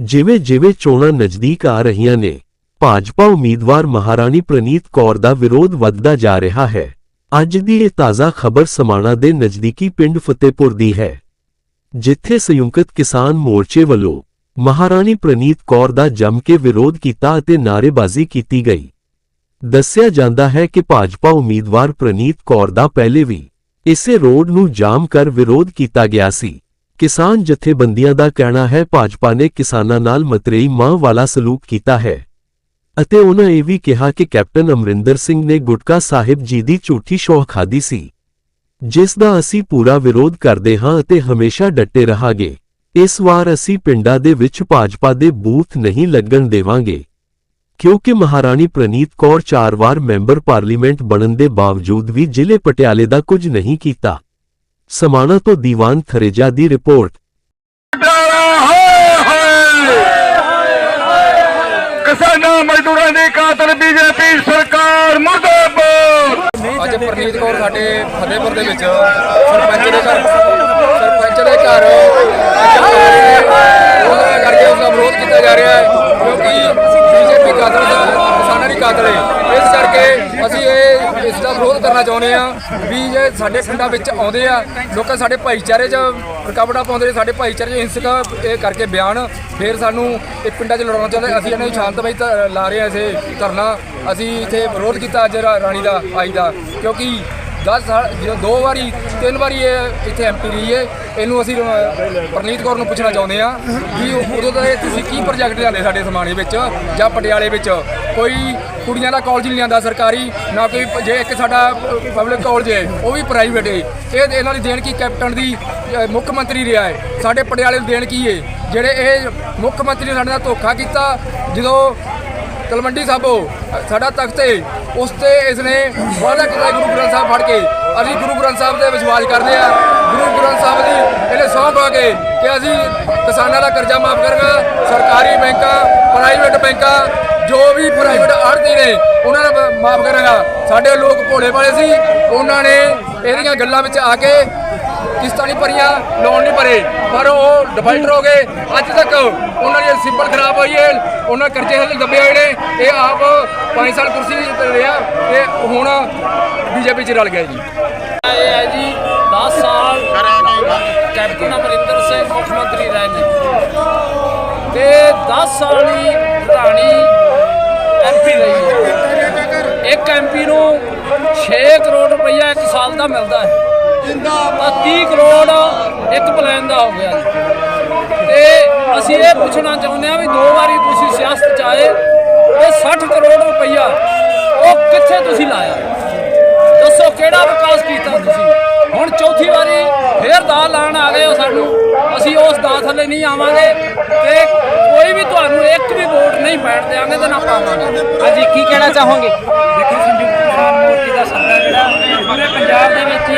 ਜਿਵੇਂ-ਜਿਵੇਂ ਚੋਣਾਂ ਨਜ਼ਦੀਕ ਆ ਰਹੀਆਂ ਨੇ, ਭਾਜਪਾ ਉਮੀਦਵਾਰ ਮਹਾਰਾਣੀ ਪ੍ਰਨੀਤ ਕੌਰ ਦਾ ਵਿਰੋਧ ਵੱਧਦਾ ਜਾ ਰਿਹਾ ਹੈ। ਅੱਜ ਦੀ ਇਹ ਤਾਜ਼ਾ ਖਬਰ ਸਮਾਣਾ ਦੇ ਨਜ਼ਦੀਕੀ ਪਿੰਡ ਫਤਿਹਪੁਰ ਦੀ ਹੈ। ਜਿੱਥੇ ਸੰਯੁਕਤ ਕਿਸਾਨ ਮੋਰਚੇ ਵੱਲੋਂ ਮਹਾਰਾਣੀ ਪ੍ਰਨੀਤ ਕੌਰ ਦਾ ਜੰਮ ਕੇ ਵਿਰੋਧ ਕੀਤਾ ਅਤੇ ਨਾਅਰੇਬਾਜ਼ੀ ਕੀਤੀ ਗਈ। ਦੱਸਿਆ ਜਾਂਦਾ ਹੈ ਕਿ ਭਾਜਪਾ ਉਮੀਦਵਾਰ ਪ੍ਰਨੀਤ ਕੌਰ ਦਾ ਪਹਿਲੇ ਵੀ ਇਸੇ ਰੋਡ ਨੂੰ ਜਾਮ ਕਰ ਵਿਰੋਧ ਕੀਤਾ ਗਿਆ ਸੀ। ਕਿਸਾਨ ਜਥੇਬੰਦੀਆਂ ਦਾ ਕਹਿਣਾ ਹੈ, ਭਾਜਪਾ ਨੇ ਕਿਸਾਨਾਂ ਨਾਲ ਮਤਰੇਈ ਮਾਂ ਵਾਲਾ ਸਲੂਕ ਕੀਤਾ ਹੈ। ਅਤੇ ਉਹਨਾਂ ਇਹ ਵੀ ਕਿਹਾ ਕਿ ਕੈਪਟਨ ਅਮਰਿੰਦਰ ਸਿੰਘ ਨੇ ਗੁਟਕਾ ਸਾਹਿਬ ਜੀ ਦੀ ਝੂਠੀ ਸ਼ੋਹ ਖਾਦੀ ਸੀ। ਜਿਸ ਦਾ ਅਸੀਂ ਪੂਰਾ ਵਿਰੋਧ ਕਰਦੇ ਹਾਂ ਅਤੇ ਹਮੇਸ਼ਾ ਡਟੇ ਰਹਾਂਗੇ। ਇਸ ਵਾਰ ਅਸੀਂ ਪਿੰਡਾਂ ਦੇ ਵਿੱਚ ਭਾਜਪਾ ਦੇ ਬੂਥ ਨਹੀਂ ਲੱਗਣ ਦੇਵਾਂਗੇ। ਕਿਉਂਕਿ ਮਹਾਰਾਣੀ ਪ੍ਰਨੀਤ ਕੌਰ ਚਾਰ ਵਾਰ ਮੈਂਬਰ ਪਾਰਲੀਮੈਂਟ ਬਣਨ ਦੇ ਬਾਵਜੂਦ ਵੀ ਜ਼ਿਲ੍ਹੇ ਪਟਿਆਲੇ ਦਾ ਕੁਝ ਨਹੀਂ ਕੀਤਾ। ਸਮਾਣਾ ਤੋਂ ਦੀਵਾਨ ਥਰੇਜਾ ਦੀ ਰਿਪੋਰਟ। ਡਾਰਾ ਹੋਏ ਹੋਏ। ਕਿਸਾਨਾਂ ਮਜ਼ਦੂਰਾਂ ਦੀ ਕਾਤਲ ਬੀਜੇਪੀ ਸਰਕਾਰ ਮੁਰਦਾਬਾਦ। ਅੱਜ ਪ੍ਰਨੀਤ ਕੌਰ ਸਾਡੇ ਫਤਿਹਪੁਰ ਦੇ ਵਿੱਚ ਸਰਪੰਚ ਦੇ ਘਰ ਸਰਪੰਚ ਦੇ ਘਰ ਅੱਜ ਉਹਦਾ ਕਰਕੇ ਉਸਦਾ ਵਿਰੋਧ ਕੀਤਾ ਜਾ ਰਿਹਾ ਹੈ ਕਿਉਂਕਿ ਬੀਜੇਪੀ ਕਾਤਲ ਦਾ ਕਿਸਾਨਾਂ ਦੀ ਕਾਤਲ ਹੈ। ਇਸ ਕਰਕੇ ਅਸੀਂ ਇਹ ਕਰਨਾ ਚਾਹੁੰਦੇ ਆ ਵੀ ਜੇ ਸਾਡੇ ਪਿੰਡਾਂ ਵਿੱਚ ਆਉਂਦੇ ਆ, ਲੋਕਾਂ ਸਾਡੇ ਭਾਈਚਾਰੇ 'ਚ ਰੁਕਾਵਟਾਂ ਪਾਉਂਦੇ ਨੇ ਸਾਡੇ ਭਾਈਚਾਰੇ 'ਚ ਹਿੰਸਕ ਇਹ ਕਰਕੇ ਬਿਆਨ, ਫਿਰ ਸਾਨੂੰ ਇਹ ਪਿੰਡਾਂ 'ਚ ਲੜਾਉਣਾ ਚਾਹੁੰਦੇ ਅਸੀਂ ਇਹਨਾਂ ਨੂੰ ਸ਼ਾਂਤਮਈ ਧ- ਲਾ ਰਹੇ ਹਾਂ ਇਸੇ ਧਰਨਾ। ਅਸੀਂ ਇੱਥੇ ਵਿਰੋਧ ਕੀਤਾ ਅੱਜ ਰਾਣੀ ਦਾ, ਆਈ ਦਾ, ਕਿਉਂਕਿ 10 ਸਾਲ, ਜਦੋਂ ਦੋ ਵਾਰੀ, ਤਿੰਨ ਵਾਰੀ ਇਹ ਇੱਥੇ ਐਮਪੀ ਰਹੀ ਹੈ, ਇਹਨੂੰ ਅਸੀਂ ਪਰਨੀਤ ਕੌਰ ਨੂੰ ਪੁੱਛਣਾ ਚਾਹੁੰਦੇ ਆ ਕਿ ਉਦੋਂ ਦਾ ਇਹ ਤੁਸੀਂ ਕੀ ਪ੍ਰੋਜੈਕਟ ਲਿਆਂਦੇ ਸਾਡੇ ਸਮਾਣੇ ਵਿੱਚ, ਜਾਂ ਪਟਿਆਲੇ ਵਿੱਚ? ਕੋਈ ਕੁੜੀਆਂ ਦਾ ਕਾਲਜ ਨਹੀਂ ਲਿਆਂਦਾ ਸਰਕਾਰੀ, ਨਾ ਕੋਈ ਜੇ ਇੱਕ ਸਾਡਾ ਪਬਲਿਕ ਕਾਲਜ ਹੈ, ਉਹ ਵੀ ਪ੍ਰਾਈਵੇਟ ਹੈ। ਇਹ ਇਹਨਾਂ ਦੀ ਦੇਣ ਕੀ ਕੈਪਟਨ ਦੀ ਮੁੱਖ ਮੰਤਰੀ ਰਿਹਾ ਹੈ? ਸਾਡੇ ਪਟਿਆਲੇ ਦੀ ਦੇਣ ਕੀ ਹੈ? ਜਿਹੜੇ ਇਹ ਮੁੱਖ ਮੰਤਰੀ ਨੇ ਸਾਡੇ ਨਾਲ ਧੋਖਾ ਕੀਤਾ, ਜਦੋਂ ਤਲਵੰਡੀ ਸਾਬੋ ਸਾਡਾ ਤਖਤ ਹੈ ਉਸ ਤੇ ਇਸ ਨੇ ਵਾਅਦਾ ਕੀਤਾ ਗੁਰੂ ਗ੍ਰੰਥ ਸਾਹਿਬ ਫੜ ਕੇ, ਅਸੀਂ ਗੁਰੂ ਗ੍ਰੰਥ ਸਾਹਿਬ ਤੇ ਵਿਸ਼ਵਾਸ ਕਰਦੇ ਆ ਗੁਰੂ ਗ੍ਰੰਥ ਸਾਹਿਬ ਦੀ ਇਹਨੇ ਸਹੁੰ ਪਾ ਕੇ ਕਿ ਅਸੀਂ ਕਿਸਾਨਾਂ ਦਾ ਕਰਜ਼ਾ ਮਾਫ ਕਰਾਂਗਾ, ਸਰਕਾਰੀ ਬੈਂਕਾਂ ਪ੍ਰਾਈਵੇਟ ਬੈਂਕਾਂ, ਜੋ ਵੀ ਪ੍ਰਾਈਵੇਟ ਆੜਤੀ ਨੇ, ਉਹਨਾਂ ਦਾ ਮਾਫ ਕਰਾਂਗਾ। ਸਾਡੇ ਲੋਕ ਭੋਲੇ ਵਾਲੇ ਸੀ। ਉਹਨਾਂ ਨੇ ਇਹਦੀਆਂ ਗੱਲਾਂ ਵਿੱਚ ਆ ਕੇ ਕਿਸ਼ਤਾਂ ਨਹੀਂ ਭਰੀਆਂ ਲੋਨ ਨਹੀਂ ਭਰੇ। ਪਰ ਉਹ ਡਿਫਾਲਟਰ ਹੋ ਗਏ। ਅੱਜ ਤੱਕ ਉਹਨਾਂ ਦੀ ਸਿੰਬਲ ਖਰਾਬ ਹੋਈ ਹੈ। ਉਹਨਾਂ ਕਰਜ਼ੇ ਹਲੇ ਦੱਬੇ ਹੋਏ ਨੇ। ਇਹ ਆਪ 5 ਸਾਲ ਕੁਰਸੀ ਤੇ ਰਿਹਾ। ਤੇ ਹੁਣ ਬੀਜੇਪੀ ਚ ਰਲ ਗਿਆ ਜੀ। ਇਹ ਹੈ ਜੀ 10 ਸਾਲ ਕੈਪਟਨ ਅਮਰਿੰਦਰ ਸਿੰਘ, ਮੁੱਖ ਮੰਤਰੀ ਰਹੇ ਨੇ ਤੇ 10 ਸਾਲ ਦੀ ਪ੍ਰਧਾਨੀ ਐਮਪੀ ਰਹੀ ਹੈ। ਇੱਕ ਐਮਪੀ ਨੂੰ 6 ਕਰੋੜ ਰੁਪਈਆ ਇੱਕ ਸਾਲ ਦਾ ਮਿਲਦਾ ਹੈ। ਤਾਂ 30 ਕਰੋੜ ਇੱਕ ਪਲਾਨ ਦਾ ਹੋ ਗਿਆ। ਤੇ ਅਸੀਂ ਇਹ ਪੁੱਛਣਾ ਚਾਹੁੰਦੇ ਹਾਂ ਵੀ ਦੋ ਵਾਰੀ ਤੁਸੀਂ ਸਿਆਸਤ ਚ ਆਏ ਤੇ 60 ਕਰੋੜ ਰੁਪਈਆ ਉਹ ਕਿੱਥੇ ਤੁਸੀਂ ਲਾਇਆ? ਦੱਸੋ ਕਿਹੜਾ ਵਿਕਾਸ ਕੀਤਾ ਤੁਸੀਂ? ਹੁਣ ਚੌਥੀ ਵਾਰੀ ਫੇਰ ਦਾ ਲਾਣ ਆ ਗਏ ਹੋ ਸਾਨੂੰ। ਥੱਲੇ ਨਹੀਂ ਆਵਾਂਗੇ ਤੇ ਕੋਈ ਵੀ ਤੁਹਾਨੂੰ ਇੱਕ ਵੀ ਵੋਟ ਨਹੀਂ ਪੈਣ ਦੇਵਾਂਗੇ ਤੇ ਨਾ ਪਾਵਾਂਗੇ। ਹਾਂਜੀ ਕੀ ਕਹਿਣਾ ਚਾਹੋਗੇ? ਦੇਖੋ ਸੰਯੁਕਤ ਕਿਸਾਨ ਮੋਰਚੇ ਦਾ ਸੱਦਾ ਜਿਹੜਾ ਪੂਰੇ ਪੰਜਾਬ ਦੇ ਵਿੱਚ ਹੀ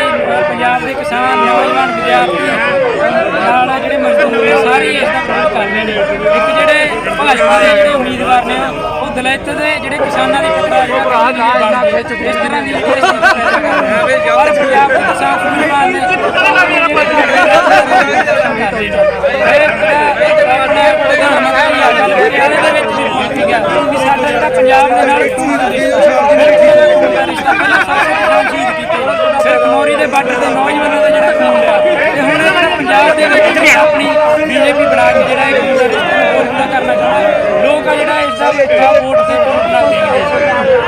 ਪੰਜਾਬ ਦੇ ਕਿਸਾਨ ਨੌਜਵਾਨ ਵਿਦਿਆਰਥੀ ਨਾਲ ਜਿਹੜੇ ਮਜ਼ਦੂਰ ਨੇ ਸਾਰੇ ਇਸ ਦਾ ਵਿਰੋਧ ਕਰ ਰਹੇ ਨੇ। ਇੱਕ ਜਿਹੜੇ ਭਾਜਪਾ ਦੇ ਜਿਹੜੇ ਉਮੀਦਵਾਰ ਨੇ ਉਹ ਦਲਿਤ ਦੇ ਜਿਹੜੇ ਕਿਸਾਨਾਂ ਦੇ ਪੁੱਤਰ ਜਿਹੜਾ ਭਰਾ ਨਾ ਇਸ ਤਰ੍ਹਾਂ ਦੀ ਪਰ ਪੰਜਾਬ ਦੇ ਕਿਸਾਨ ਸੂਰਮਾਨ ਨੇ ਪ੍ਰਧਾਨ ਮੰਤਰੀ ਆ ਗੱਲ ਪਟਿਆਲੇ ਦੇ ਵਿੱਚ ਵੀ ਪਹੁੰਚ ਗਿਆ ਕਿ ਸਾਡਾ ਜਿਹੜਾ ਪੰਜਾਬ ਦੇ ਨਾਲ ਖੂਨ ਦਾ ਰਿਸ਼ਤਾ ਖੂਨ ਦਾ ਰਿਸ਼ਤਾ ਪਹਿਲਾਂ ਸਾਰੇ ਕਿਸਾਨ ਸ਼ਹੀਦ ਕੀਤੇ ਸਿਰਫ ਮੋਰੀ ਦੇ ਬਾਰਡਰ ਦੇ ਨੌਜਵਾਨਾਂ ਦਾ ਜਿਹੜਾ ਖੂਨ ਰਿਹਾ ਤੇ ਹੁਣ ਜਿਹੜਾ ਪੰਜਾਬ ਦੇ ਵਿੱਚ ਜਿਹੜੀ ਆਪਣੀ ਬੀਜੇਪੀ ਬਣਾ ਕੇ ਜਿਹੜਾ ਇਹ ਖੂਨ ਦਾ ਰਿਸ਼ਤਾ ਹੋਰ ਪੂਰਾ ਕਰਨਾ ਚਾਹੁੰਦਾ ਲੋਕ ਆ ਜਿਹੜਾ ਇਸ ਦਾ ਵੋਟ ਤੇ ਵੋਟ ਬਣਾ ਦੇਣਗੇ